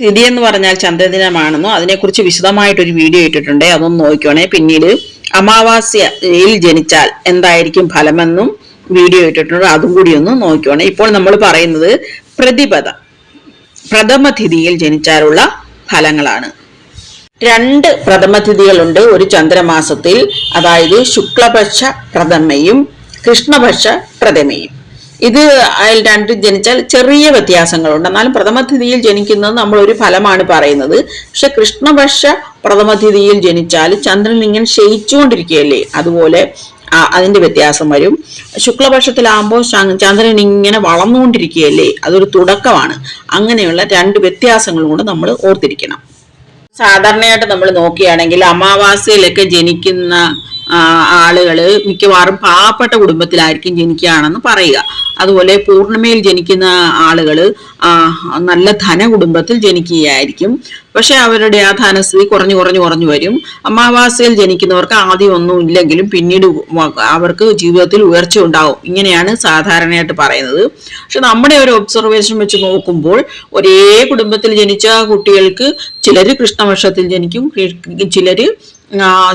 തിഥി എന്ന് പറഞ്ഞാൽ ചന്ദ്രദിനമാണെന്നോ അതിനെക്കുറിച്ച് വിശദമായിട്ടൊരു വീഡിയോ ഇട്ടിട്ടുണ്ട്. അതൊന്ന് നോക്കിക്കോണേ. പിന്നീട് അമാവാസ്യയിൽ ജനിച്ചാൽ എന്തായിരിക്കും ഫലമെന്നും വീഡിയോ ഇട്ടിട്ടുണ്ട്. അതും കൂടി ഒന്ന് നോക്കിക്കോണേ. ഇപ്പോൾ നമ്മൾ പറയുന്നത് പ്രതിപദ പ്രഥമതിഥിയിൽ ജനിച്ചാലുള്ള ഫലങ്ങളാണ്. രണ്ട് പ്രഥമതിഥികളുണ്ട് ഒരു ചന്ദ്രമാസത്തിൽ. അതായത് ശുക്ലപക്ഷ പ്രഥമയും കൃഷ്ണപക്ഷ പ്രഥമയും. ഇത് അതിൽ രണ്ട് ജനിച്ചാൽ ചെറിയ വ്യത്യാസങ്ങളുണ്ട്. എന്നാലും പ്രഥമതിഥിയിൽ ജനിക്കുന്നത് നമ്മൾ ഒരു ഫലമാണ് പറയുന്നത്. പക്ഷെ കൃഷ്ണപക്ഷ പ്രഥമതിഥിയിൽ ജനിച്ചാൽ ചന്ദ്രൻ ഇങ്ങനെ ക്ഷയിച്ചുകൊണ്ടിരിക്കുകയല്ലേ? അതുപോലെ അതിന്റെ വ്യത്യാസം വരും. ശുക്ലപക്ഷത്തിലാകുമ്പോൾ ചന്ദ്രൻ ഇങ്ങനെ വളർന്നുകൊണ്ടിരിക്കുകയല്ലേ? അതൊരു തുടക്കമാണ്. അങ്ങനെയുള്ള രണ്ട് വ്യത്യാസങ്ങളും കൂടെ നമ്മൾ ഓർത്തിരിക്കണം. സാധാരണയായിട്ട് നമ്മൾ നോക്കുകയാണെങ്കിൽ അമാവാസ്യയിലൊക്കെ ജനിക്കുന്ന ആളുകൾ മിക്കവാറും പാവപ്പെട്ട കുടുംബത്തിലായിരിക്കും ജനിക്കുകയാണെന്ന് പറയുക. അതുപോലെ പൂർണിമയിൽ ജനിക്കുന്ന ആളുകൾ നല്ല ധന കുടുംബത്തിൽ ജനിക്കുകയായിരിക്കും. പക്ഷെ അവരുടെ ആ ധനസ്ഥിതി കുറഞ്ഞു കുറഞ്ഞു കുറഞ്ഞു വരും. അമാവാസയിൽ ജനിക്കുന്നവർക്ക് ആദ്യം ഒന്നും ഇല്ലെങ്കിലും പിന്നീട് അവർക്ക് ജീവിതത്തിൽ ഉയർച്ച ഉണ്ടാവും. ഇങ്ങനെയാണ് സാധാരണയായിട്ട് പറയുന്നത്. പക്ഷെ നമ്മുടെ ഒരു ഒബ്സർവേഷൻ വെച്ച് നോക്കുമ്പോൾ ഒരേ കുടുംബത്തിൽ ജനിച്ച കുട്ടികൾക്ക് ചിലര് കൃഷ്ണവർഷത്തിൽ ജനിക്കും ചിലര്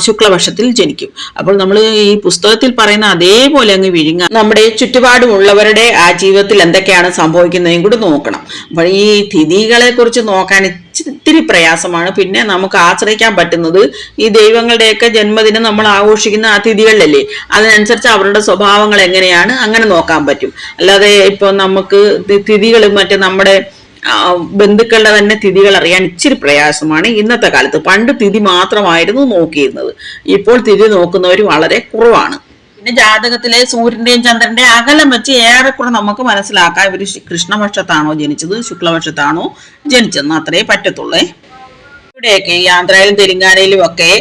ശുക്ലപക്ഷത്തിൽ ജനിക്കും. അപ്പോൾ നമ്മൾ ഈ പുസ്തകത്തിൽ പറയുന്ന അതേപോലെ അങ്ങ് വിഴുങ്ങ നമ്മുടെ ചുറ്റുപാടുമുള്ളവരുടെ ആ ജീവിതത്തിൽ എന്തൊക്കെയാണ് സംഭവിക്കുന്നതും കൂടി നോക്കണം. അപ്പോൾ ഈ തിഥികളെ കുറിച്ച് നോക്കാൻ ഇത്തിരി പ്രയാസമാണ്. പിന്നെ നമുക്ക് ആശ്രയിക്കാൻ പറ്റുന്നത് ഈ ദൈവങ്ങളുടെയൊക്കെ ജന്മദിനം നമ്മൾ ആഘോഷിക്കുന്ന ആ തിഥികളിലല്ലേ? അതിനനുസരിച്ച് അവരുടെ സ്വഭാവങ്ങൾ എങ്ങനെയാണ്? അങ്ങനെ നോക്കാൻ പറ്റും. അല്ലാതെ ഇപ്പോൾ നമുക്ക് തിഥികൾ മറ്റേ നമ്മുടെ ബന്ധുക്കളുടെ തന്നെ തിഥികൾ അറിയാൻ ഇച്ചിരി പ്രയാസമാണ്. ഇന്നത്തെ കാലത്ത് പണ്ട് തിഥി മാത്രമായിരുന്നു നോക്കിയിരുന്നത്. ഇപ്പോൾ തിഥി നോക്കുന്നവർ വളരെ കുറവാണ്. പിന്നെ ജാതകത്തിലെ സൂര്യന്റെയും ചന്ദ്രന്റെയും അകലം വെച്ച് ഏറെക്കുറെ നമുക്ക് മനസ്സിലാക്കാം. ഇവർ കൃഷ്ണപക്ഷത്താണോ ജനിച്ചത് ശുക്ലപക്ഷത്താണോ ജനിച്ചതെന്ന് അത്രേ പറ്റത്തുള്ളേ. ഇവിടെയൊക്കെ ആന്ധ്രയിലും തെലുങ്കാനയിലും ഒക്കെ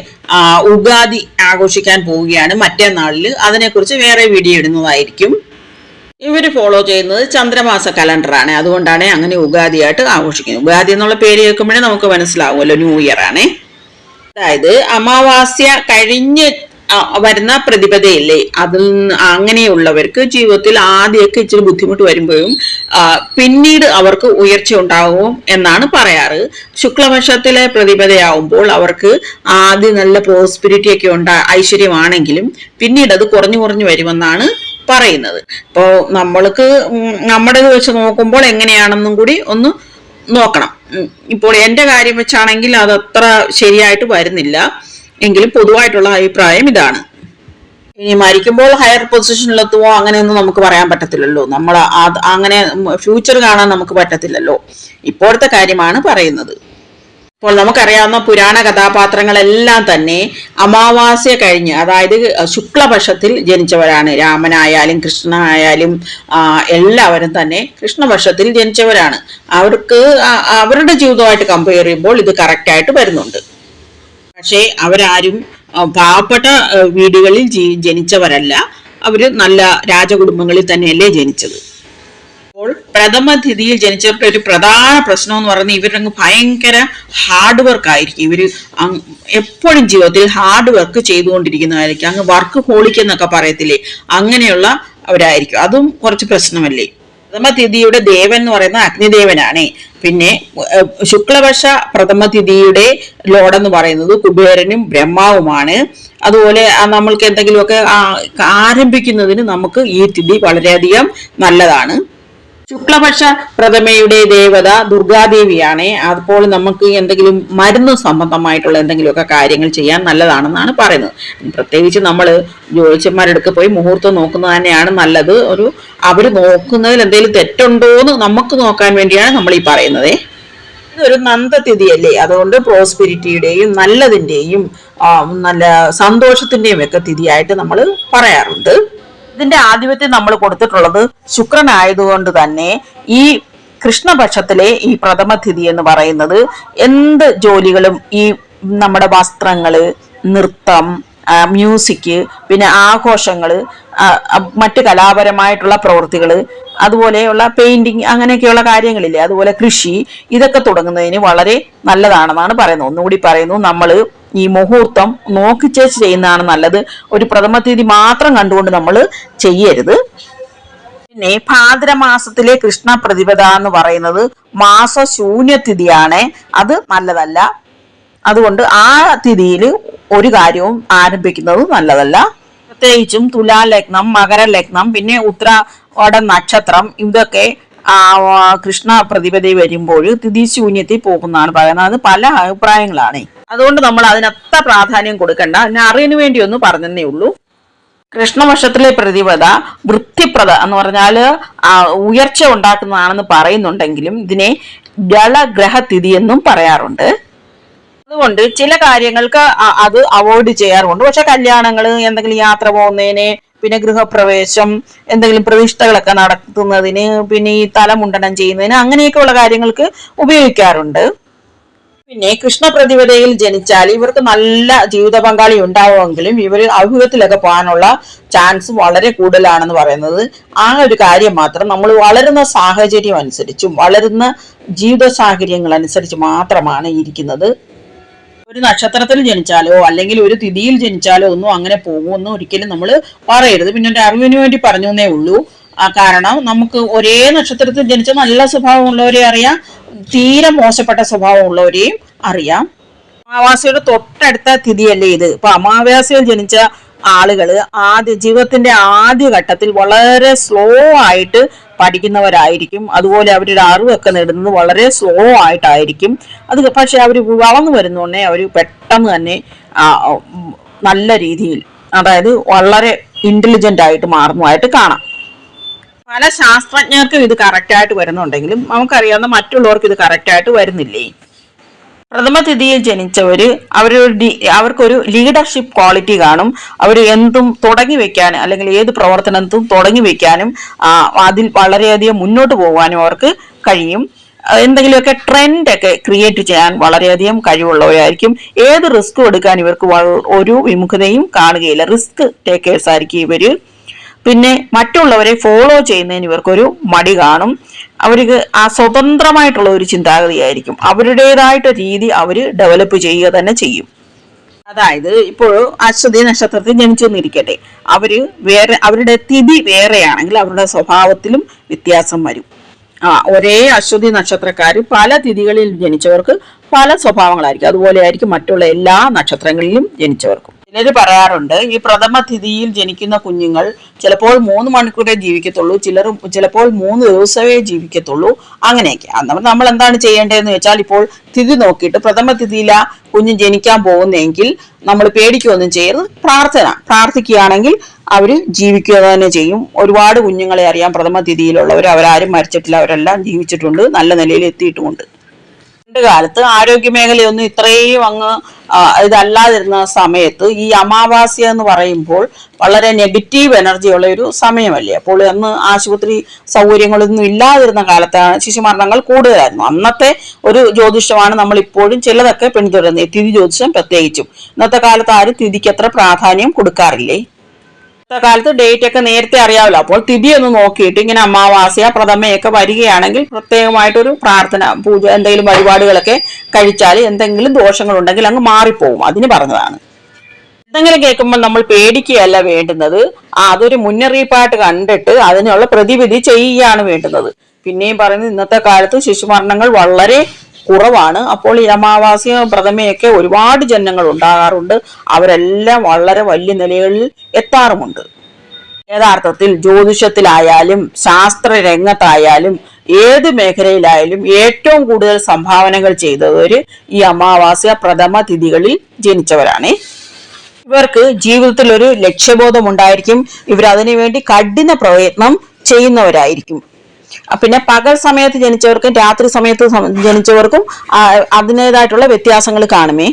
ഉഗാദി ആഘോഷിക്കാൻ പോവുകയാണ് മറ്റേ നാളിൽ അതിനെക്കുറിച്ച് വേറെ വീഡിയോ ഇടുന്നതായിരിക്കും. ഇവർ ഫോളോ ചെയ്യുന്നത് ചന്ദ്രമാസ കലണ്ടറാണ്. അതുകൊണ്ടാണ് അങ്ങനെ ഉഗാദിയായിട്ട് ആഘോഷിക്കുന്നത്. ഉഗാദി എന്നുള്ള പേര് കേൾക്കുമ്പോഴേ നമുക്ക് മനസ്സിലാവുമല്ലോ ന്യൂ ഇയർ ആണ്. അതായത് അമാവാസ്യ കഴിഞ്ഞ് വരുന്ന പ്രതിപദയില്ലേ? അതിൽ അങ്ങനെയുള്ളവർക്ക് ജീവിതത്തിൽ ആദ്യമൊക്കെ ഇച്ചിരി ബുദ്ധിമുട്ട് വരുമ്പോഴും പിന്നീട് അവർക്ക് ഉയർച്ച ഉണ്ടാവും എന്നാണ് പറയാറ്. ശുക്ലപക്ഷത്തിലെ പ്രതിപദയാവുമ്പോൾ അവർക്ക് ആദ്യം നല്ല പ്രോസ്പിരിറ്റി ഒക്കെ ഉണ്ടാ ഐശ്വര്യമാണെങ്കിലും പിന്നീട് അത് കുറഞ്ഞു കുറഞ്ഞു വരുമെന്നാണ് പറയുന്നത്. ഇപ്പോൾ നമ്മൾക്ക് നമ്മുടെ വെച്ച് നോക്കുമ്പോൾ എങ്ങനെയാണെന്നും കൂടി ഒന്ന് നോക്കണം. ഇപ്പോൾ എന്റെ കാര്യം വെച്ചാണെങ്കിൽ അതത്ര ശരിയായിട്ട് വരുന്നില്ല. എങ്കിലും പൊതുവായിട്ടുള്ള അഭിപ്രായം ഇതാണ്. ഇനി മരിക്കുമ്പോൾ ഹയർ പൊസിഷനിലെത്തുമോ അങ്ങനെയൊന്നും നമുക്ക് പറയാൻ പറ്റത്തില്ലല്ലോ. നമ്മൾ അങ്ങനെ ഫ്യൂച്ചർ കാണാൻ നമുക്ക് പറ്റത്തില്ലല്ലോ. ഇപ്പോഴത്തെ കാര്യമാണ് പറയുന്നത്. ഇപ്പോൾ നമുക്കറിയാവുന്ന പുരാണ കഥാപാത്രങ്ങളെല്ലാം തന്നെ അമാവാസ്യ കഴിഞ്ഞ് അതായത് ശുക്ലപക്ഷത്തിൽ ജനിച്ചവരാണ്. രാമനായാലും കൃഷ്ണനായാലും എല്ലാവരും തന്നെ കൃഷ്ണപക്ഷത്തിൽ ജനിച്ചവരാണ്. അവർക്ക് അവരുടെ ജീവിതമായിട്ട് കമ്പയർ ചെയ്യുമ്പോൾ ഇത് കറക്റ്റായിട്ട് വരുന്നുണ്ട്. പക്ഷേ അവരാരും പാവപ്പെട്ട വീടുകളിൽ ജനിച്ചവരല്ല. അവർ നല്ല രാജകുടുംബങ്ങളിൽ തന്നെയല്ലേ ജനിച്ചത്. അപ്പോൾ പ്രഥമ തിഥിയിൽ ജനിച്ചവരുടെ ഒരു പ്രധാന പ്രശ്നം എന്ന് പറയുന്നത് ഇവരങ്ങ് ഭയങ്കര ഹാർഡ് വർക്ക് ആയിരിക്കും. ഇവർ എപ്പോഴും ജീവിതത്തിൽ ഹാർഡ് വർക്ക് ചെയ്തുകൊണ്ടിരിക്കുന്നതായിരിക്കും. അങ്ങ് വർക്ക് ഹോളിക്ക് എന്നൊക്കെ പറയത്തില്ലേ? അങ്ങനെയുള്ള അവരായിരിക്കും. അതും കുറച്ച് പ്രശ്നമല്ലേ? പ്രഥമ തിഥിയുടെ ദേവൻ എന്ന് പറയുന്നത് അഗ്നിദേവനാണ്. പിന്നെ ശുക്ലപക്ഷ പ്രഥമ തിഥിയുടെ ലോഡെന്ന് പറയുന്നത് കുബേരനും ബ്രഹ്മാവുമാണ്. അതുപോലെ നമ്മൾക്ക് എന്തെങ്കിലുമൊക്കെ ആരംഭിക്കുന്നതിന് നമുക്ക് ഈ തിഥി വളരെയധികം നല്ലതാണ്. ശുക്ലപക്ഷ പ്രഥമയുടെ ദേവത ദുർഗാദേവിയാണ്. അപ്പോൾ നമുക്ക് എന്തെങ്കിലും മരുന്ന് സംബന്ധമായിട്ടുള്ള എന്തെങ്കിലുമൊക്കെ കാര്യങ്ങൾ ചെയ്യാൻ നല്ലതാണെന്നാണ് പറയുന്നത്. പ്രത്യേകിച്ച് നമ്മൾ ജ്യോതിഷന്മാരെടുക്ക് പോയി മുഹൂർത്തം നോക്കുന്നത് തന്നെയാണ് നല്ലത്. ഒരു അവർ നോക്കുന്നതിൽ എന്തെങ്കിലും തെറ്റുണ്ടോ എന്ന് നമുക്ക് നോക്കാൻ വേണ്ടിയാണ് നമ്മൾ ഈ പറയുന്നത്. ഇതൊരു നന്ദതിഥിയല്ലേ? അതുകൊണ്ട് പ്രോസ്പിരിറ്റിയുടെയും നല്ലതിന്റെയും നല്ല സന്തോഷത്തിന്റെയും ഒക്കെ തിഥിയായിട്ട് നമ്മൾ പറയാറുണ്ട്. ഇതിന്റെ ആധിപത്യം നമ്മൾ കൊടുത്തിട്ടുള്ളത് ശുക്രനായതുകൊണ്ട് തന്നെ ഈ കൃഷ്ണപക്ഷത്തിലെ ഈ പ്രഥമ തിഥി എന്ന് പറയുന്നത് എന്ത് ജോലികളും ഈ നമ്മുടെ വസ്ത്രങ്ങൾ നൃത്തം മ്യൂസിക് പിന്നെ ആഘോഷങ്ങൾ ആ, ആ, മറ്റ് കലാപരമായിട്ടുള്ള പ്രവൃത്തികൾ അതുപോലെയുള്ള പെയിന്റിങ് അങ്ങനെയൊക്കെയുള്ള കാര്യങ്ങളില്ലേ അതുപോലെ കൃഷി ഇതൊക്കെ തുടങ്ങുന്നതിന് വളരെ നല്ലതാണെന്നാണ് പറയുന്നത്. ഒന്നുകൂടി പറയുന്നു നമ്മൾ ഈ മുഹൂർത്തം നോക്കിച്ചേച്ച് ചെയ്യുന്നതാണ് നല്ലത്. ഒരു പ്രഥമ തീയതി മാത്രം കണ്ടുകൊണ്ട് നമ്മൾ ചെയ്യരുത്. പിന്നെ ഭാദ്രമാസത്തിലെ കൃഷ്ണ പ്രതിപദ എന്ന് പറയുന്നത് മാസ ശൂന്യതിഥിയാണ് അത് നല്ലതല്ല. അതുകൊണ്ട് ആ തിഥിയിൽ ഒരു കാര്യവും ആരംഭിക്കുന്നത് നല്ലതല്ല. പ്രത്യേകിച്ചും തുലാലഗ്നം മകര ലഗ്നം പിന്നെ ഉത്തരാട നക്ഷത്രം ഇതൊക്കെ കൃഷ്ണ പ്രതിപതി വരുമ്പോൾ തിഥി ശൂന്യത്തിൽ പോകുന്നതാണ് പറയുന്നത്. അത് പല അഭിപ്രായങ്ങളാണ്. അതുകൊണ്ട് നമ്മൾ അതിനത്ര പ്രാധാന്യം കൊടുക്കണ്ട. അറിവിന് വേണ്ടി ഒന്ന് പറഞ്ഞതേ ഉള്ളൂ. കൃഷ്ണപക്ഷത്തിലെ പ്രതിപദ വൃത്തിപ്രദ എന്ന് പറഞ്ഞാൽ ഉയർച്ച ഉണ്ടാക്കുന്നതാണെന്ന് പറയുന്നുണ്ടെങ്കിലും ഇതിനെ ഗളഗ്രഹതിഥി എന്നും പറയാറുണ്ട്. അതുകൊണ്ട് ചില കാര്യങ്ങൾക്ക് അത് അവോയ്ഡ് ചെയ്യാറുണ്ട്. പക്ഷെ കല്യാണങ്ങൾ എന്തെങ്കിലും യാത്ര പോകുന്നതിന് പിന്നെ ഗൃഹപ്രവേശം എന്തെങ്കിലും പ്രതിഷ്ഠകളൊക്കെ നടത്തുന്നതിന് പിന്നെ ഈ തലമുണ്ടനം ചെയ്യുന്നതിന് അങ്ങനെയൊക്കെയുള്ള കാര്യങ്ങൾക്ക് ഉപയോഗിക്കാറുണ്ട്. പിന്നെ കൃഷ്ണ പ്രതിപദയിൽ ജനിച്ചാൽ ഇവർക്ക് നല്ല ജീവിത പങ്കാളി ഉണ്ടാവുമെങ്കിലും ഇവർ അഭിമുഖത്തിലൊക്കെ പോകാനുള്ള ചാൻസ് വളരെ കൂടുതലാണെന്ന് പറയുന്നത്. ആ ഒരു കാര്യം മാത്രം നമ്മൾ വളരുന്ന സാഹചര്യം അനുസരിച്ചും വളരുന്ന ജീവിത സാഹചര്യങ്ങൾ അനുസരിച്ച് മാത്രമാണ് ഇരിക്കുന്നത്. ഒരു നക്ഷത്രത്തിൽ ജനിച്ചാലോ അല്ലെങ്കിൽ ഒരു തിഥിയിൽ ജനിച്ചാലോ ഒന്നും അങ്ങനെ പോകുമെന്ന് ഒരിക്കലും നമ്മൾ പറയരുത്. പിന്നെ ഒരു അറിവിന് വേണ്ടി പറഞ്ഞു എന്നേ ഉള്ളൂ കാരണം നമുക്ക് ഒരേ നക്ഷത്രത്തിൽ ജനിച്ച നല്ല സ്വഭാവമുള്ളവരെ അറിയാം. തീരെ മോശപ്പെട്ട സ്വഭാവമുള്ളവരെയും അറിയാം. അമാവാസിയുടെ തൊട്ടടുത്ത തിഥിയല്ലേ ഇത്. ഇപ്പൊ അമാവാസിയിൽ ജനിച്ച ആളുകൾ ആദ്യ ജീവിതത്തിന്റെ ആദ്യ ഘട്ടത്തിൽ വളരെ സ്ലോ ആയിട്ട് പഠിക്കുന്നവരായിരിക്കും. അതുപോലെ അവരുടെ അറിവൊക്കെ നേടുന്നത് വളരെ സ്ലോ ആയിട്ടായിരിക്കും. അത് പക്ഷെ അവർ വളർന്നു വരുന്നോടനെ അവർ പെട്ടെന്ന് തന്നെ നല്ല രീതിയിൽ അതായത് വളരെ ഇന്റലിജന്റ് ആയിട്ട് മാറുന്നതായിട്ട് കാണാം. പല ശാസ്ത്രജ്ഞർക്കും ഇത് കറക്റ്റായിട്ട് വരുന്നുണ്ടെങ്കിലും നമുക്കറിയാവുന്ന മറ്റുള്ളവർക്ക് ഇത് കറക്റ്റായിട്ട് വരുന്നില്ലേ? പ്രഥമ തിഥിയിൽ ജനിച്ചവര് അവരൊരു അവർക്കൊരു ലീഡർഷിപ്പ് ക്വാളിറ്റി കാണും. അവർ എന്തും തുടങ്ങി വെക്കാൻ അല്ലെങ്കിൽ ഏത് പ്രവർത്തനത്തും തുടങ്ങി വെക്കാനും അതിൽ വളരെയധികം മുന്നോട്ട് പോകാനും അവർക്ക് കഴിയും. എന്തെങ്കിലുമൊക്കെ ട്രെൻഡ് ഒക്കെ ക്രിയേറ്റ് ചെയ്യാൻ വളരെയധികം കഴിവുള്ളവരായിരിക്കും. ഏത് റിസ്ക് എടുക്കാൻ ഇവർക്ക് ഒരു വിമുഖതയും കാണുകയില്ല. റിസ്ക് ടേക്കേഴ്സ് ആയിരിക്കും ഇവർ. പിന്നെ മറ്റുള്ളവരെ ഫോളോ ചെയ്യുന്നതിന് ഇവർക്കൊരു മടി കാണും. അവർക്ക് ആ സ്വതന്ത്രമായിട്ടുള്ള ഒരു ചിന്താഗതിയായിരിക്കും അവരുടേതായിട്ട് രീതി അവർ ഡെവലപ്പ് ചെയ്യുക തന്നെ ചെയ്യും. അതായത് ഇപ്പോൾ അശ്വതി നക്ഷത്രത്തിൽ ജനിച്ചു നിന്നിരിക്കട്ടെ അവർ വേറെ അവരുടെ തിഥി വേറെയാണെങ്കിൽ അവരുടെ സ്വഭാവത്തിലും വ്യത്യാസം വരും. ആ ഒരേ അശ്വതി നക്ഷത്രക്കാർ പല തിഥികളിൽ ജനിച്ചവർക്ക് പല സ്വഭാവങ്ങളായിരിക്കും. അതുപോലെ ആയിരിക്കും മറ്റുള്ള എല്ലാ നക്ഷത്രങ്ങളിലും ജനിച്ചവർക്കും. ചിലർ പറയാറുണ്ട് ഈ പ്രഥമ തിഥിയിൽ ജനിക്കുന്ന കുഞ്ഞുങ്ങൾ ചിലപ്പോൾ മൂന്ന് മണിക്കൂറേ ജീവിക്കത്തുള്ളൂ ചിലർ ചിലപ്പോൾ മൂന്ന് ദിവസമേ ജീവിക്കത്തുള്ളൂ അങ്ങനെയൊക്കെ. അന്നവർ നമ്മൾ എന്താണ് ചെയ്യേണ്ടതെന്ന് വെച്ചാൽ ഇപ്പോൾ തിഥി നോക്കിയിട്ട് പ്രഥമ തിഥിയില കുഞ്ഞ് ജനിക്കാൻ പോകുന്നെങ്കിൽ നമ്മൾ പേടിക്കുകയൊന്നും ചെയ്യരുത്. പ്രാർത്ഥന പ്രാർത്ഥിക്കുകയാണെങ്കിൽ അവർ ജീവിക്കുക തന്നെ ചെയ്യും. ഒരുപാട് കുഞ്ഞുങ്ങളെ അറിയാം പ്രഥമ തിഥിയിലുള്ളവർ അവരാരും മരിച്ചിട്ടില്ല. അവരെല്ലാം ജീവിച്ചിട്ടുണ്ട്. നല്ല നിലയിൽ എത്തിയിട്ടുമുണ്ട്. പണ്ട് കാലത്ത് ആരോഗ്യ മേഖലയൊന്നും ഇത്രയും അങ്ങ് ഇതല്ലാതിരുന്ന സമയത്ത് ഈ അമാവാസ്യ എന്ന് പറയുമ്പോൾ വളരെ നെഗറ്റീവ് എനർജിയുള്ള ഒരു സമയമല്ലേ? അപ്പോൾ അന്ന് ആശുപത്രി സൗകര്യങ്ങളൊന്നും ഇല്ലാതിരുന്ന കാലത്താണ് ശിശുമരണങ്ങൾ കൂടുതലായിരുന്നു. അന്നത്തെ ഒരു ജ്യോതിഷമാണ് നമ്മൾ ഇപ്പോഴും ചിലതൊക്കെ പിന്തുടരുന്നത്. തിഥി ജ്യോതിഷം പ്രത്യേകിച്ചും. ഇന്നത്തെ കാലത്ത് ആരും തിഥിക്ക് അത്ര പ്രാധാന്യം കൊടുക്കാറില്ലേ? ഇന്നത്തെ കാലത്ത് ഡേറ്റ് ഒക്കെ നേരത്തെ അറിയാമല്ലോ അപ്പോൾ തിഥി ഒന്ന് നോക്കിയിട്ട് ഇങ്ങനെ അമാവാസ്യ പ്രഥമയൊക്കെ വരികയാണെങ്കിൽ പ്രത്യേകമായിട്ടൊരു പ്രാർത്ഥന പൂജ എന്തെങ്കിലും വഴിപാടുകളൊക്കെ കഴിച്ചാൽ എന്തെങ്കിലും ദോഷങ്ങൾ ഉണ്ടെങ്കിൽ അങ്ങ് മാറിപ്പോവും. അതിന് പറഞ്ഞതാണ്. എന്തെങ്കിലും കേൾക്കുമ്പോൾ നമ്മൾ പേടിക്കുകയല്ല വേണ്ടുന്നത്. അതൊരു മുന്നറിയിപ്പായിട്ട് കണ്ടിട്ട് അതിനുള്ള പ്രതിവിധി ചെയ്യുകയാണ് വേണ്ടുന്നത്. പിന്നെയും പറയുന്നത് ഇന്നത്തെ കാലത്ത് ശിശുമരണങ്ങൾ വളരെ കുറവാണ്. അപ്പോൾ ഈ അമാവാസ്യ പ്രഥമയൊക്കെ ഒരുപാട് ജനങ്ങൾ ഉണ്ടാകാറുണ്ട്. അവരെല്ലാം വളരെ വലിയ നിലകളിൽ എത്താറുമുണ്ട്. യഥാർത്ഥത്തിൽ ജ്യോതിഷത്തിലായാലും ശാസ്ത്ര രംഗത്തായാലും ഏത് മേഖലയിലായാലും ഏറ്റവും കൂടുതൽ സംഭാവനകൾ ചെയ്തവര് ഈ അമാവാസ്യ പ്രഥമ തിഥികളിൽ ജനിച്ചവരാണ്. ഇവർക്ക് ജീവിതത്തിൽ ഒരു ലക്ഷ്യബോധം ഉണ്ടായിരിക്കും ഇവർ അതിനുവേണ്ടി കഠിന പ്രയത്നം ചെയ്യുന്നവരായിരിക്കും. പിന്നെ പകൽ സമയത്ത് ജനിച്ചവർക്കും രാത്രി സമയത്ത് ജനിച്ചവർക്കും അതിന്റെതായിട്ടുള്ള വ്യത്യാസങ്ങൾ കാണുമേ.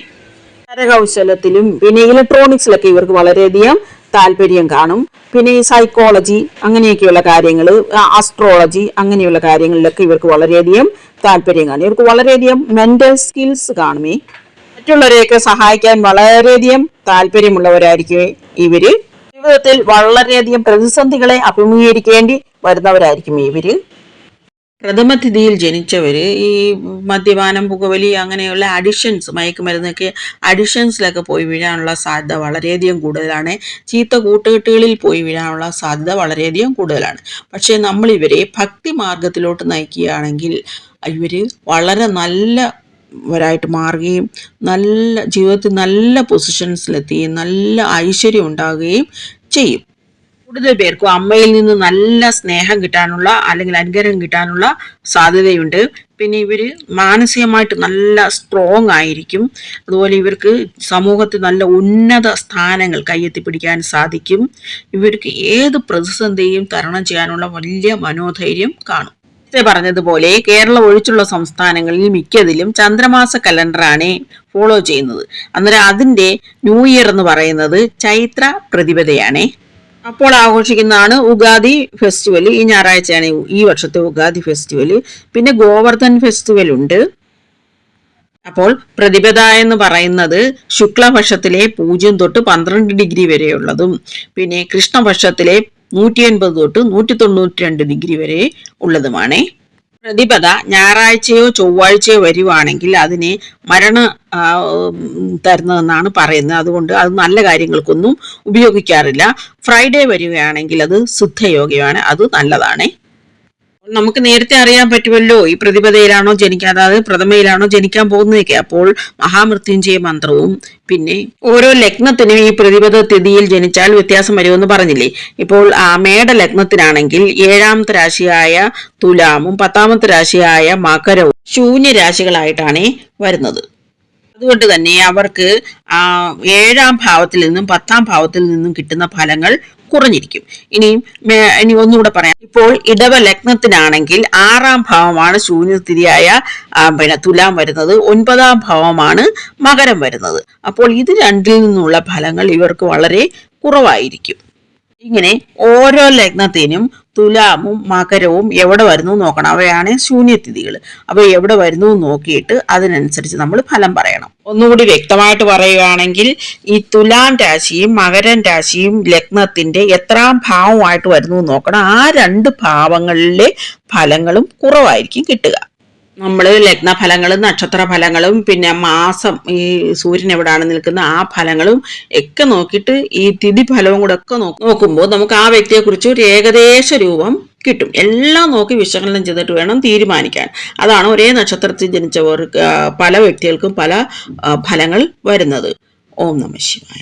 കരകൗശലത്തിലും പിന്നെ ഇലക്ട്രോണിക്സിലൊക്കെ ഇവർക്ക് വളരെയധികം താല്പര്യം കാണും. പിന്നെ ഈ സൈക്കോളജി അങ്ങനെയൊക്കെയുള്ള കാര്യങ്ങൾ ആസ്ട്രോളജി അങ്ങനെയുള്ള കാര്യങ്ങളിലൊക്കെ ഇവർക്ക് വളരെയധികം താല്പര്യം കാണും. ഇവർക്ക് വളരെയധികം മെന്റൽ സ്കിൽസ് കാണുമേ. മറ്റുള്ളവരെയൊക്കെ സഹായിക്കാൻ വളരെയധികം താല്പര്യമുള്ളവരായിരിക്കും ഇവർ. ജീവിതത്തിൽ വളരെയധികം പ്രതിസന്ധികളെ അഭിമുഖീകരിക്കേണ്ടി വരുന്നവരായിരിക്കും ഇവർ. പ്രഥമതിഥിയിൽ ജനിച്ചവർ ഈ മദ്യപാനം പുകവലി അങ്ങനെയുള്ള അഡിഷൻസ് മയക്കുമരുന്നൊക്കെ അഡിഷൻസിലൊക്കെ പോയി വീഴാനുള്ള സാധ്യത വളരെയധികം കൂടുതലാണ്. ചീത്ത കൂട്ടുകെട്ടുകളിൽ പോയി വീഴാനുള്ള സാധ്യത വളരെയധികം കൂടുതലാണ്. പക്ഷേ നമ്മൾ ഇവരെ ഭക്തി മാർഗത്തിലോട്ട് നയിക്കുകയാണെങ്കിൽ ഇവർ വളരെ നല്ല വരായിട്ട് മാറുകയും നല്ല ജീവിതത്തിൽ നല്ല പൊസിഷൻസിലെത്തുകയും നല്ല ഐശ്വര്യം ഉണ്ടാകുകയും ചെയ്യും. കൂടുതൽ പേർക്കും അമ്മയിൽ നിന്ന് നല്ല സ്നേഹം കിട്ടാനുള്ള അല്ലെങ്കിൽ അനുഗ്രഹം കിട്ടാനുള്ള സാധ്യതയുണ്ട്. പിന്നെ ഇവർ മാനസികമായിട്ട് നല്ല സ്ട്രോങ് ആയിരിക്കും. അതുപോലെ ഇവർക്ക് സമൂഹത്തിൽ നല്ല ഉന്നത സ്ഥാനങ്ങൾ കയ്യെത്തി പിടിക്കാൻ സാധിക്കും. ഇവർക്ക് ഏത് പ്രതിസന്ധിയും തരണം ചെയ്യാനുള്ള വലിയ മനോധൈര്യം കാണും. നേരത്തെ പറഞ്ഞതുപോലെ കേരളം ഒഴിച്ചുള്ള സംസ്ഥാനങ്ങളിൽ മിക്കതിലും ചന്ദ്രമാസ കലണ്ടറാണ് ഫോളോ ചെയ്യുന്നത്. അന്നേരം അതിന്റെ ന്യൂ ഇയർ എന്ന് പറയുന്നത് ചൈത്ര പ്രതിപദയാണേ. അപ്പോൾ ആഘോഷിക്കുന്നതാണ് ഉഗാദി ഫെസ്റ്റിവൽ. ഈ ഞായറാഴ്ചയാണ് ഈ വർഷത്തെ ഉഗാദി ഫെസ്റ്റിവൽ. പിന്നെ ഗോവർദ്ധൻ ഫെസ്റ്റിവൽ ഉണ്ട്. അപ്പോൾ പ്രതിപദ എന്ന് പറയുന്നത് ശുക്ലപക്ഷത്തിലെ പൂജ്യം തൊട്ട് പന്ത്രണ്ട് ഡിഗ്രി വരെയുള്ളതും പിന്നെ കൃഷ്ണപക്ഷത്തിലെ നൂറ്റി എൺപത് തൊട്ട് നൂറ്റി തൊണ്ണൂറ്റി രണ്ട് ഡിഗ്രി വരെ ഉള്ളതുമാണേ. പ്രതിപദ ഞായറാഴ്ചയോ ചൊവ്വാഴ്ചയോ വരുവാണെങ്കിൽ അതിനെ മരണ തരുന്നതെന്നാണ് പറയുന്നത്. അതുകൊണ്ട് അത് നല്ല കാര്യങ്ങൾക്കൊന്നും ഉപയോഗിക്കാറില്ല. ഫ്രൈഡേ വരികയാണെങ്കിൽ അത് ശുദ്ധയോഗയാണ് അത് നല്ലതാണേ. നമുക്ക് നേരത്തെ അറിയാൻ പറ്റുമല്ലോ ഈ പ്രതിപദയിലാണോ ജനിക്കാൻ അതായത് പ്രഥമയിലാണോ ജനിക്കാൻ പോകുന്നതൊക്കെ. അപ്പോൾ മഹാമൃത്യുഞ്ജയ മന്ത്രവും പിന്നെ ഓരോ ലഗ്നത്തിനും ഈ പ്രതിപദ തിഥിയിൽ ജനിച്ചാൽ വ്യത്യാസം വരുമെന്ന് പറഞ്ഞില്ലേ. ഇപ്പോൾ മേട ലഗ്നത്തിനാണെങ്കിൽ ഏഴാമത്തെ രാശിയായ തുലാമും പത്താമത്തെ രാശിയായ മകരവും ശൂന്യ രാശികളായിട്ടാണ് വരുന്നത്. അതുകൊണ്ട് തന്നെ അവർക്ക് ഏഴാം ഭാവത്തിൽ നിന്നും പത്താം ഭാവത്തിൽ നിന്നും കിട്ടുന്ന ഫലങ്ങൾ കുറഞ്ഞിരിക്കും. ഇനിയും ഇനി ഒന്നുകൂടെ പറയാം. ഇപ്പോൾ ഇടവ ലഗ്നത്തിനാണെങ്കിൽ ആറാം ഭാവമാണ് ശൂന്യസ്ഥിതിയായ പിന്നെ തുലാം വരുന്നത്. ഒൻപതാം ഭാവമാണ് മകരം വരുന്നത്. അപ്പോൾ ഇത് രണ്ടിൽ നിന്നുള്ള ഫലങ്ങൾ ഇവർക്ക് വളരെ കുറവായിരിക്കും. ഇങ്ങനെ ഓരോ ലഗ്നത്തിനും തുലാമും മകരവും എവിടെ വരുന്നു നോക്കണം. അവയാണ് ശൂന്യതിഥികൾ അവ എവിടെ വരുന്നു നോക്കിയിട്ട് അതിനനുസരിച്ച് നമ്മൾ ഫലം പറയണം. ഒന്നുകൂടി വ്യക്തമായിട്ട് പറയുകയാണെങ്കിൽ ഈ തുലാം രാശിയും മകരൻ രാശിയും ലഗ്നത്തിന്റെ എത്രാം ഭാവമായിട്ട് വരുന്നു നോക്കണം. ആ രണ്ട് ഭാവങ്ങളിലെ ഫലങ്ങളും കുറവായിരിക്കും കിട്ടുക. നമ്മൾ ലഗ്നഫലങ്ങളും നക്ഷത്ര ഫലങ്ങളും പിന്നെ മാസം ഈ സൂര്യൻ എവിടെയാണ് നിൽക്കുന്ന ആ ഫലങ്ങളും ഒക്കെ നോക്കിയിട്ട് ഈ തിഥി ഫലവും കൂടെ ഒക്കെ നോക്കുമ്പോൾ നമുക്ക് ആ വ്യക്തിയെക്കുറിച്ച് ഒരു ഏകദേശ രൂപം കിട്ടും. എല്ലാം നോക്കി വിശകലനം ചെയ്തിട്ട് വേണം തീരുമാനിക്കാൻ. അതാണ് ഒരേ നക്ഷത്രത്തിൽ ജനിച്ചവർക്ക് പല വ്യക്തികൾക്കും പല ഫലങ്ങൾ വരുന്നത്. ഓം നമ ശിവായ.